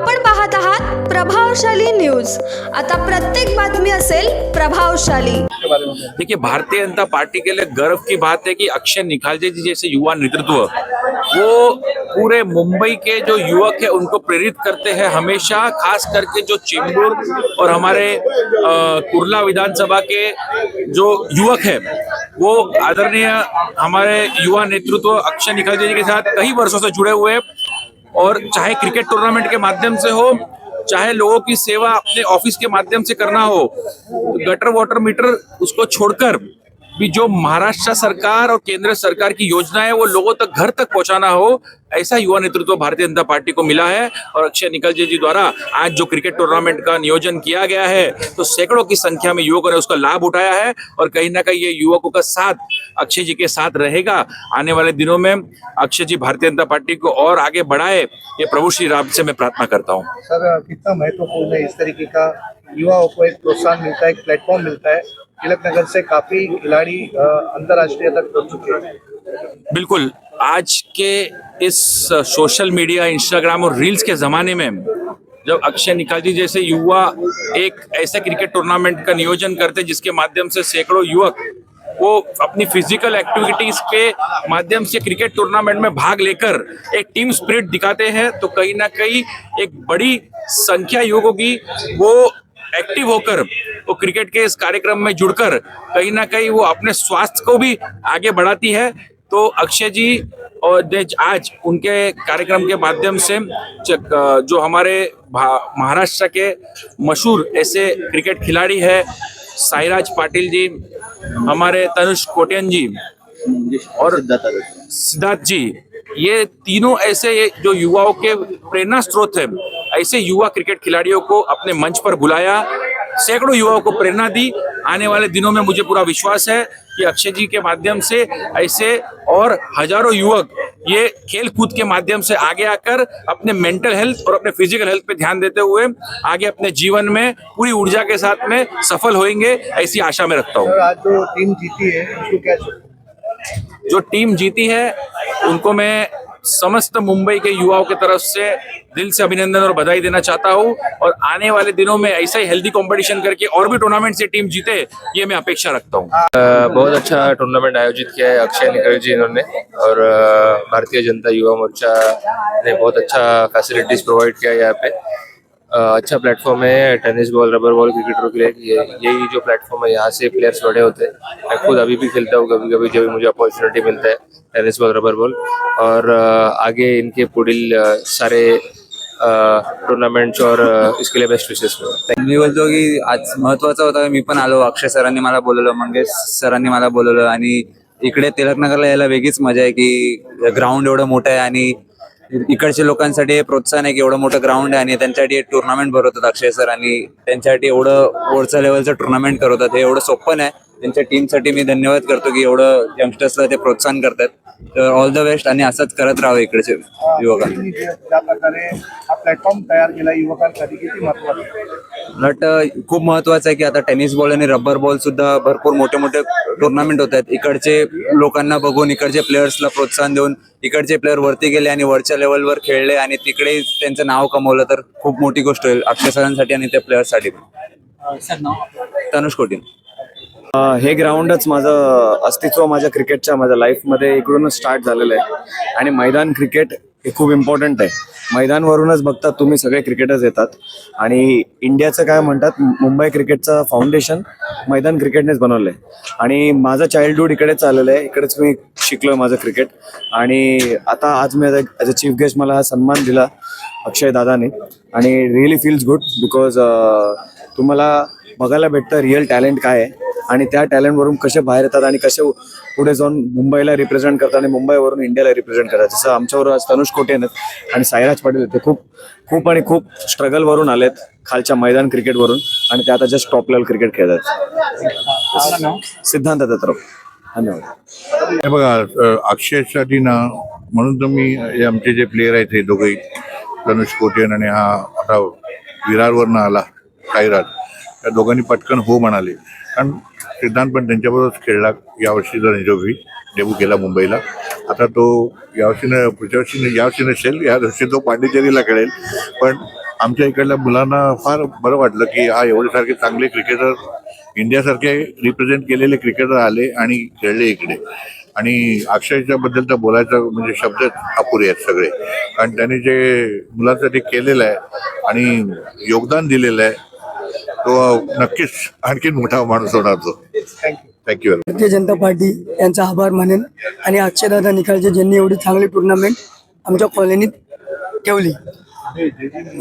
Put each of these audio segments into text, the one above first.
आपण पाहत आहात प्रभावशाली न्यूज. आता प्रत्येक बातमी असेल प्रभावशाली. देखिए भारतीय जनता पार्टी के लिए गर्व की बात है कि अक्षय निखालजे जी जैसे युवा नेतृत्व वो पूरे मुंबई के जो युवक है उनको प्रेरित करते हैं हमेशा खास करके जो चेंबूर और हमारे अ, कुर्ला विधानसभा के जो युवक है वो आदरणीय हमारे युवा नेतृत्व अक्षय निखालजे जी के साथ कई वर्षों से जुड़े हुए हैं। और चाहे क्रिकेट टूर्नामेंट के माध्यम से हो चाहे लोगों की सेवा अपने ऑफिस के माध्यम से करना हो तो गटर वाटर मीटर उसको छोड़कर भी जो महाराष्ट्र सरकार और केंद्र सरकार की योजना है, वो लोगों तक घर तक पहुंचाना हो, ऐसा युवा नेतृत्व भारतीय जनता पार्टी को मिला है। और अक्षय निकलजे जी द्वारा आज जो क्रिकेट टूर्नामेंट का नियोजन किया गया है तो सैकड़ों की संख्या में युवकों ने उसका लाभ उठाया है। और कहीं ना कहीं ये युवकों का साथ अक्षय जी के साथ रहेगा। आने वाले दिनों में अक्षय जी भारतीय जनता पार्टी को और आगे बढ़ाए, ये प्रभु श्री राम से मैं प्रार्थना करता हूँ। सर, कितना महत्वपूर्ण है इस तरीके का युवाओं को एक प्रोत्साहन मिलता है, एक प्लेटफॉर्म मिलता है। तिलक नगर से काफ़ी खिलाड़ी अंतर्राष्ट्रीय तक पहुँच चुके हैं। बिल्कुल। आज के इस सोशल मीडिया इंस्टाग्राम और रील्स के जमाने में, जब अक्षय निकालजी जैसे युवा एक ऐसे क्रिकेट टूर्नामेंट का नियोजन करते जिसके माध्यम से सैकड़ों युवक वो अपनी फ़िज़िकल एक्टिविटीज़ के माध्यम से क्रिकेट टूर्नामेंट में भाग लेकर एक टीम स्पिरिट दिखाते हैं तो कहीं ना कहीं एक बड़ी संख्या युवकों की वो एक्टिव होकर वो क्रिकेट के इस कार्यक्रम में जुड़कर कहीं ना कहीं वो अपने स्वास्थ्य को भी आगे बढ़ाती है। तो अक्षय जी और आज उनके कार्यक्रम के माध्यम से जो हमारे महाराष्ट्र के मशहूर ऐसे क्रिकेट खिलाड़ी है साईराज पाटिल जी हमारे तनुष कोटियन जी और सिद्धार्थ जी ये तीनों ऐसे जो युवाओं के प्रेरणा स्रोत है ऐसे युवा क्रिकेट खिलाड़ियों को अपने मंच पर बुलाया सैकड़ों युवाओं को प्रेरणा दी। आने वाले दिनों में मुझे पूरा विश्वास है कि अक्षय जी के माध्यम से ऐसे और हज़ारों युवक ये खेल कूद के माध्यम से आगे आकर अपने मेंटल हेल्थ और अपने फ़िज़िकल हेल्थ पे ध्यान देते हुए आगे अपने जीवन में पूरी ऊर्जा के साथ में सफल होंगे ऐसी आशा में रखता हूँ। जो टीम जीती है जो टीम जीती है उनको मैं समस्त मुंबई के युवाओं की तरफ़ से दिल से अभिनंदन और बधाई देना चाहता हूँ। और आने वाले दिनों में ऐसा ही हेल्दी कंपटीशन करके और भी टूर्नामेंट से टीम जीते, ये मैं अपेक्षा रखता हूँ। बहुत अच्छा टूर्नामेंट आयोजित किया है अक्षय निकल जी इन्होंने और भारतीय जनता युवा मोर्चा ने बहुत अच्छा फैसिलिटीज़ प्रोवाइड किया है यहाँ पे। अच्छा प्लेटफॉर्म है टेनिस बॉल रबर बॉल क्रिकेटरों के लिए ये यही जो प्लेटफॉर्म है यहाँ से प्लेयर्स बड़े होते हैं। मैं खुद अभी भी खेलता हूँ कभी कभी जब मुझे अपॉर्चुनिटी मिलता है टेनिस बॉल रबर बॉल और आगे इनके पुढील सारे टुर्नामेंट्स और इसके लिए बेस्ट विशेष मी बोलतो की आज महत्वाचं होतं मी पण आलो अक्षय सरांनी मला बोलवलं मंगेश सरांनी मला बोलवलं आणि इकडे तिलकनगरला यायला वेगळीच मजा आहे की ग्राउंड एवढं मोठं आहे आणि इकडच्या लोकांसाठी हे प्रोत्साहन आहे की एवढं मोठं ग्राउंड आहे आणि त्यांच्यासाठी टुर्नामेंट भरवतात अक्षय सर आणि त्यांच्यासाठी एवढं वरच्या लेवलचं टुर्नामेंट करवतात. हे एवढं सोपं नाही. त्यांच्या टीमसाठी मी धन्यवाद करतो की एवढं यंगस्टर्सला ते प्रोत्साहन करतात तर ऑल द बेस्ट आणि असंच करत राहावं इकडचे युवकांना टीमनी जे- ज्या प्रकारे हा प्लॅटफॉर्म तयार केला युवकांसाठी किती महत्वाचं आहे? नट खूप महत्वाचं आहे की आता टेनिस बॉल आणि रबर बॉल सुद्धा भरपूर मोठे मोठे टुर्नामेंट होत आहेत. इकडचे लोकांना बघून इकडचे प्लेयर्सला प्रोत्साहन देऊन इकडचे प्लेयर वरती गेले आणि वरच्या लेवलवर खेळले आणि तिकडे त्यांचं नाव कमवलं तर खूप मोठी गोष्ट होईल अक्षय सरांसाठी आणि त्या प्लेयर्ससाठी तनुष कोटीन. हे ग्राउंडच माझं अस्तित्व माझ्या क्रिकेटच्या माझ्या लाईफमध्ये इकडूनच स्टार्ट झालेलं आहे. आणि मैदान क्रिकेट हे खूप इम्पॉर्टंट आहे. मैदानवरूनच बघतात तुम्ही सगळे क्रिकेटर्स येतात. आणि इंडियाचं काय म्हणतात मुंबई क्रिकेटचं फाउंडेशन मैदान क्रिकेटनेच बनवलं आहे आणि माझं चाइल्डहूड इकडेच आलेलं आहे. इकडेच मी शिकलो माझं क्रिकेट. आणि आता आज मी ॲज अ चीफ गेस्ट मला हा सन्मान दिला अक्षय दादाने आणि रिअली फील्स गुड बिकॉज तुम्हाला बघायला भेटतं रिअल टॅलेंट काय आहे आणि त्या टॅलेंटवरून कसे बाहेर येतात आणि कसे पुढे जाऊन मुंबईला रिप्रेझेंट करतात आणि मुंबईवरून इंडियाला रिप्रेझेंट करतात. जसं आमच्यावर आज तनुष कोटे आहेत आणि साईराज पाटील ते खूप खूप आणि खूप स्ट्रगलवरून आलेत खालच्या मैदान क्रिकेटवरून आणि ते आता जस्ट टॉप लेवल क्रिकेट खेळतात. सिद्धांत दत्तराव. धन्यवाद. हे बघा अक्षयसाठी ना म्हणून तर मी आमचे जे प्लेयर आहेत हे दोघेही तनुष कोटेन आणि हा आता विरारवरनं आला साईराज. या दोघांनी पटकन हो म्हणाले. कारण सिद्धांत पण त्यांच्याबरोबरच खेळला यावर्षी जर रेंजोभी डेब्यू केला मुंबईला. आता तो यावर्षीनं पुढच्या वर्षी यावर्षी नसेल या वर्षी तो पांडिचेरीला खेळेल. पण आमच्या इकडल्या मुलांना फार बरं वाटलं की हा एवढे सारखे चांगले क्रिकेटर इंडियासारखे रिप्रेझेंट केलेले क्रिकेटर आले आणि खेळले इकडे. आणि अक्षयच्याबद्दल तर बोलायचं म्हणजे शब्द अपुरे आहेत सगळे. कारण त्यांनी जे मुलांसाठी केलेलं आहे आणि योगदान दिलेलं आहे तो नक्कीच आणखीन मोठा माणूस होणार तो. Thank you thank you Bharatiya Janata party यांचा आभार मानेन आणि अक्षयदादा निकालचे ज्यांनी एवढी चांगली टुर्नामेंट आमच्या कॉलनीत ठेवली.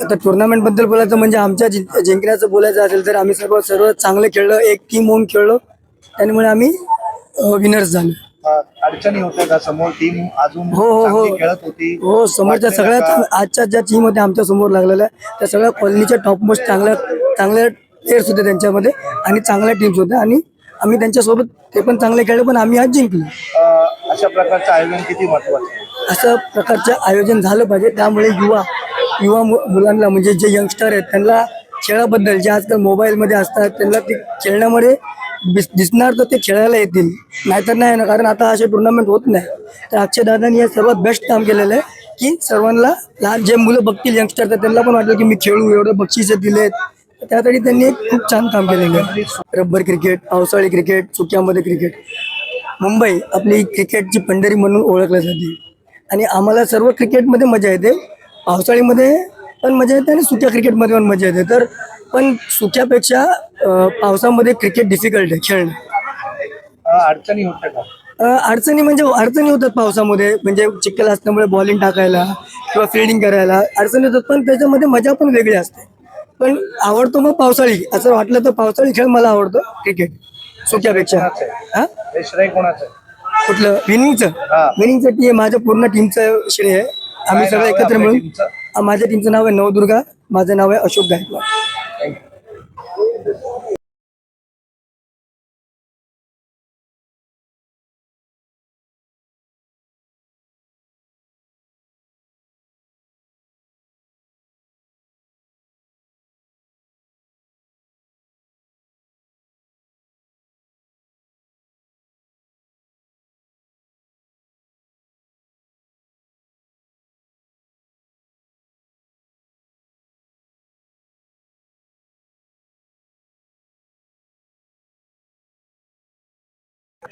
आता टुर्नामेंटबद्दल बोलायचं म्हणजे आमच्या जिं- जिंकण्याचं बोलायचं असेल तर आम्ही सर्व सर्व चांगलं खेळलो एक टीम होऊन खेळलो. त्यामुळे आम्ही विनर्स झालो. अ, अडचणी होत्या का? समोर टीम अजून हो, हो, हो. चांगली खेळत होती. हो समोरच्या सगळ्या? आजच्या ज्या टीम होत्या आमच्यासमोर लागलेल्या त्या सगळ्या कॉलनीच्या टॉपमोस्ट चांगल्या चांगल्या प्लेयर्स होते त्यांच्यामध्ये आणि चांगल्या टीम्स होत्या आणि आम्ही त्यांच्यासोबत ते पण चांगले खेळले पण आम्ही आज जिंकलो. अ, अशा प्रकारचं आयोजन किती महत्वाचं आहे? असं प्रकारचं आयोजन झालं पाहिजे. त्यामुळे युवा युवा मु- मुलांना म्हणजे जे यंगस्टर आहेत त्यांना खेळाबद्दल जे आजकाल मोबाईलमध्ये असतात त्यांना ते खेळण्यामध्ये दिस- दिसणार तर ते खेळायला येतील. नाहीतर नाही ना कारण आता असे टुर्नामेंट होत नाही. तर अक्षयदादांनी हे सर्वात बेस्ट काम केलेलं आहे की सर्वांना लहान जे मुलं बघतील यंगस्टर तर त्यांना पण वाटलं की मी खेळू एवढं बक्षिसे दिलेत. त्यासाठी त्यांनी एक खूप छान काम केलेलं आहे. रब्बर क्रिकेट पावसाळी क्रिकेट सुक्यामध्ये क्रिकेट. मुंबई आपली क्रिकेटची पंढरी म्हणून ओळखली जाते. आणि आम्हाला सर्व क्रिकेटमध्ये मजा येते. पावसाळीमध्ये पण मजा येते आणि सुक्या क्रिकेटमध्ये पण मजा येते. तर पण सुक्यापेक्षा पावसामध्ये क्रिकेट डिफिकल्ट आहे खेळणं. अडचणी होत्या का? अडचणी म्हणजे अडचणी होतात पावसामध्ये. म्हणजे चिखल असल्यामुळे बॉलिंग टाकायला किंवा फिल्डिंग करायला अडचणी होतात. पण त्याच्यामध्ये मजा पण वेगळी असते. पण आवडतो मग पावसाळी. असं वाटलं तर पावसाळी खेळ मला आवडतो. क्रिकेट. सुक्यापेक्षा कोणाचं आहे? हा? हे श्रेय कोणाचं? आहे? कुठलं? विनिंगचं हा. विनिंगचं टी माझ्या पूर्ण टीमचं श्रेय आहे. आम्ही काय सगळे आहे एकत्र आपल्या मिळून? माझ्या टीमचं नाव आहे नवदुर्गा. माझं नाव आहे अशोक गायकवाड.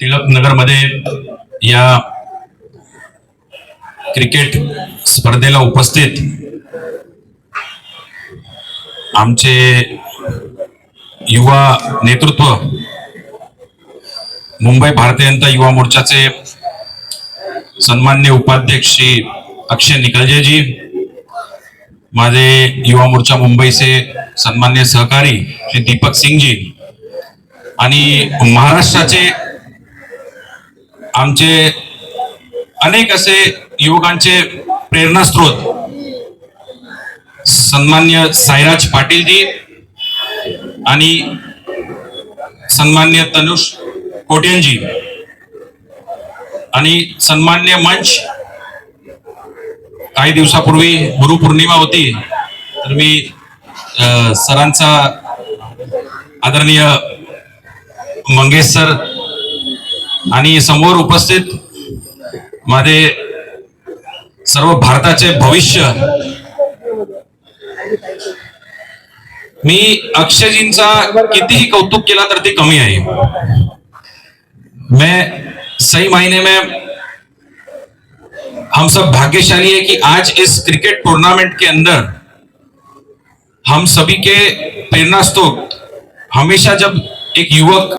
टिळक नगरमध्ये या क्रिकेट स्पर्धेला उपस्थित आमचे युवा नेतृत्व मुंबई भारतीय जनता युवा मोर्चाचे सन्मान्य उपाध्यक्ष श्री अक्षय निकलजेजी माझे युवा मोर्चा मुंबईचे सन्मान्य सहकारी श्री दीपक सिंगजी आणि महाराष्ट्राचे आमचे अनेक असे युवकांचे प्रेरणास्त्रोत सन्मान्य साईराज पाटीलजी आणि सन्मान्य तनुष कोट्यांजी आणि सन्मान्य मंच काही दिवसापूर्वी गुरुपौर्णिमा होती तर मी सरांचा आदरणीय मंगेश सर आणि समोर उपस्थित माझे सर्व भारताचे भविष्य. मी अक्षयजींचा कितीही कौतुक केला तर ते कमी आहे. मैं सही मायने में हम सब भाग्यशाली है कि आज इस क्रिकेट टूर्नामेंट के अंदर हम सभी के प्रेरणा हमेशा जब एक युवक